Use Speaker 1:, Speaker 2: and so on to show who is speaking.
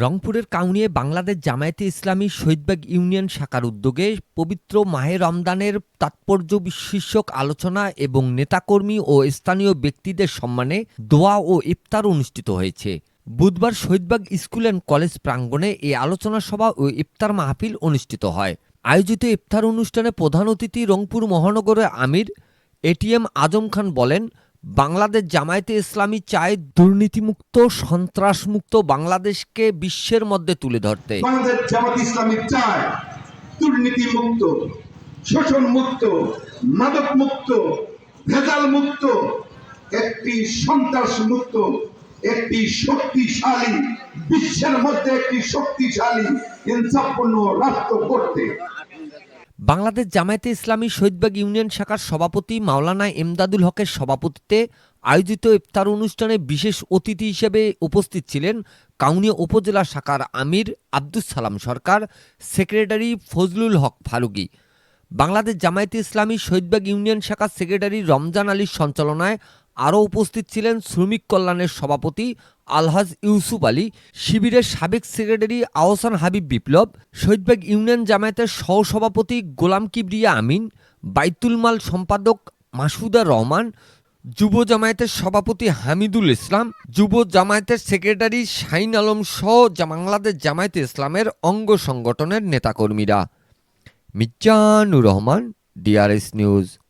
Speaker 1: রংপুরের কাউনিয়ে বাংলাদেশ জামায়াতে ইসলামী শহীদবাগ ইউনিয়ন শাখার উদ্যোগে পবিত্র মাহে রমদানের তাৎপর্য শীর্ষক আলোচনা এবং নেতাকর্মী ও স্থানীয় ব্যক্তিদের সম্মানে দোয়া ও ইফতার অনুষ্ঠিত হয়েছে বুধবার শহীদবাগ স্কুল অ্যান্ড কলেজ প্রাঙ্গণে এই আলোচনা সভা ও ইফতার মাহফিল অনুষ্ঠিত হয় আয়োজিত ইফতার অনুষ্ঠানে প্রধান অতিথি রংপুর মহানগরের আমির এটিএম আজম খান বলেন বাংলাদেশ জামায়াতে ইসলামী চায় দুর্নীতিমুক্ত সন্ত্রাসমুক্ত বাংলাদেশকে বিশ্বের মধ্যে তুলে ধরতে
Speaker 2: বাংলাদেশ জামাত ইসলামী চায় দুর্নীতিমুক্ত শোষণমুক্ত মাদকমুক্ত ভেজালমুক্ত একটি সন্ত্রাসমুক্ত একটি শক্তিশালী বিশ্বের মধ্যে একটি শক্তিশালী রাষ্ট্র করতে
Speaker 1: বাংলাদেশ জামায়াতে ইসলামী শহীদবাগ ইউনিয়ন শাখার সভাপতি মাওলানা এমদাদুল হকের সভাপতিত্বে আয়োজিত ইফতার অনুষ্ঠানে বিশেষ অতিথি হিসেবে উপস্থিত ছিলেন কাউনিয়া উপজেলা শাখার আমির আব্দুস সালাম সরকার সেক্রেটারি ফজলুল হক ফারুকি বাংলাদেশ জামায়াতে ইসলামী শহীদবাগ ইউনিয়ন শাখার সেক্রেটারি রমজান আলীর সঞ্চালনায় আরও উপস্থিত ছিলেন শ্রমিক কল্যাণের সভাপতি আলহাজ ইউসুফ আলী শিবিরের সাবেক সেক্রেটারি আহসান হাবিব বিপ্লব শহীদবাগ ইউনিয়ন জামায়াতের সহসভাপতি গোলাম কিবরিয়া আমিন বাইতুল মাল সম্পাদক মাসুদা রহমান যুব জামায়াতের সভাপতি হামিদুল ইসলাম যুব জামায়াতের সেক্রেটারি শাহিন আলম সহ বাংলাদেশ জামায়াতে ইসলামের অঙ্গ সংগঠনের নেতাকর্মীরা মিজানুর রহমান ডিআরএস নিউজ